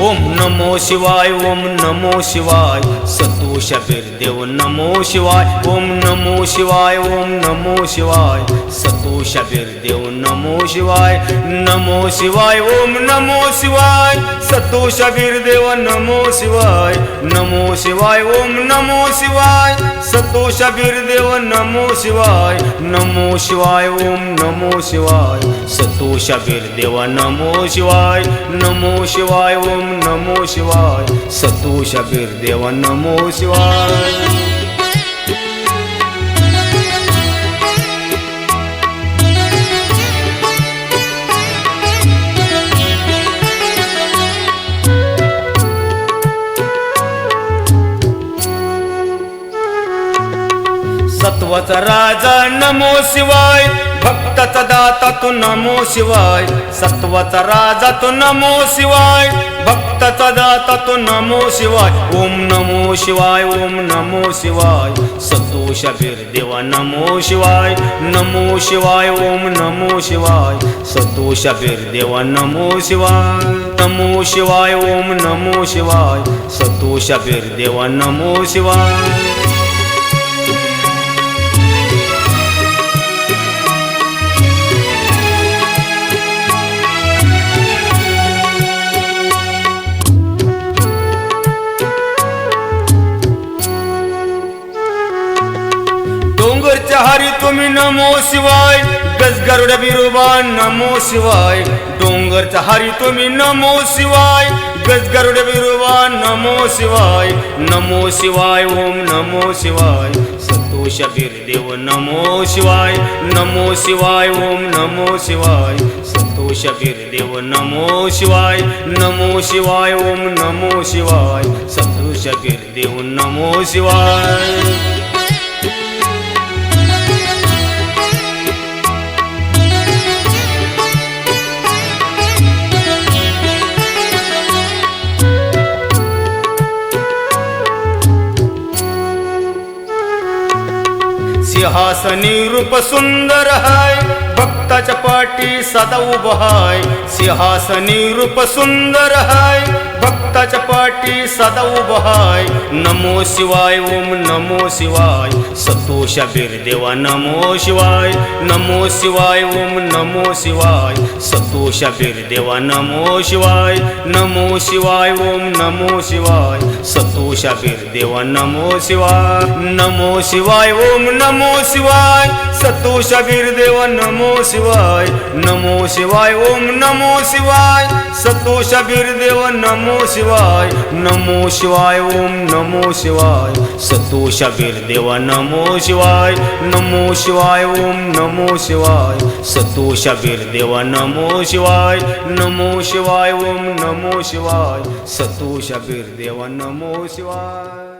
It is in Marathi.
ओम नमो शिवाय ओम नमो शिवाय सतोष देव नमो शिवाय ओम नमो शिवाय ओम नमो शिवाय सतोष देव नमो शिवाय नमो शिवाय ओम नमो शिवाय सतोष देव नमो शिवाय नमो शिवाय ओम नमो शिवाय सतोष देव नमो शिवाय नमो शिवाय ओम नमो शिवाय सतोष देव नमो शिवाय नमो शिवाय ओम नमो शिवाय. सतोष देव नमो शिवाय. सत्वचा राजा नमो शिवाय. भक्ताचा दाता तू नमो शिवाय सत्वाचा राजा तू नमो शिवाय भक्ताचा दाता तू नमो शिवाय ओम नमो शिवाय ओम नमो शिवाय सतोष देवा नमो शिवाय नमो शिवाय ओम नमो शिवाय सतोष देवा नमो शिवाय नमो शिवाय ओम नमो शिवाय सतोष देवा नमो शिवाय हरी तुम्ही नमो शिवाय गजगरुड बिरुबा नमो शिवाय डोंगरचा हरी तुम्ही नमो शिवाय गजगरुड बिरुबा नमो शिवाय नमो शिवाय ओम नमो शिवाय सतोष बिरदेव नमो शिवाय नमो शिवाय ओम नमो शिवाय सतोष बिरदेव नमो शिवाय नमो शिवाय ओम नमो शिवाय सतोष बिरदेव नमो शिवाय सिंहासनी रूप सुंदर हाय भक्ताच्या पाठी सदा उभा हाय. सिंहासनी रूप सुंदर हाय भक्ताच्या पाठी सदा उभाय नमो शिवाय ओम नमो शिवाय. सतोषा देवा नमो शिवाय. नमो शिवाय ओम नमो शिवाय. सतोषा बिरदेवा नमो शिवाय. नमो शिवाय ओम नमो शिवाय. सतोषा देवा नमो शिवाय. नमो शिवाय ओम नमो शिवाय. सतोष देव नमो शिवाय. नमो शिवाय ओम नमो शिवाय. सतोष देव नमो शिवाय. नमो शिवाय ओम नमो शिवाय. सतोष देव नमो शिवाय. नमो शिवाय ओम नमो शिवाय. सतोष देव नमो शिवाय. नमो शिवाय ओम नमो शिवाय. सतोष देव नमो शिवाय.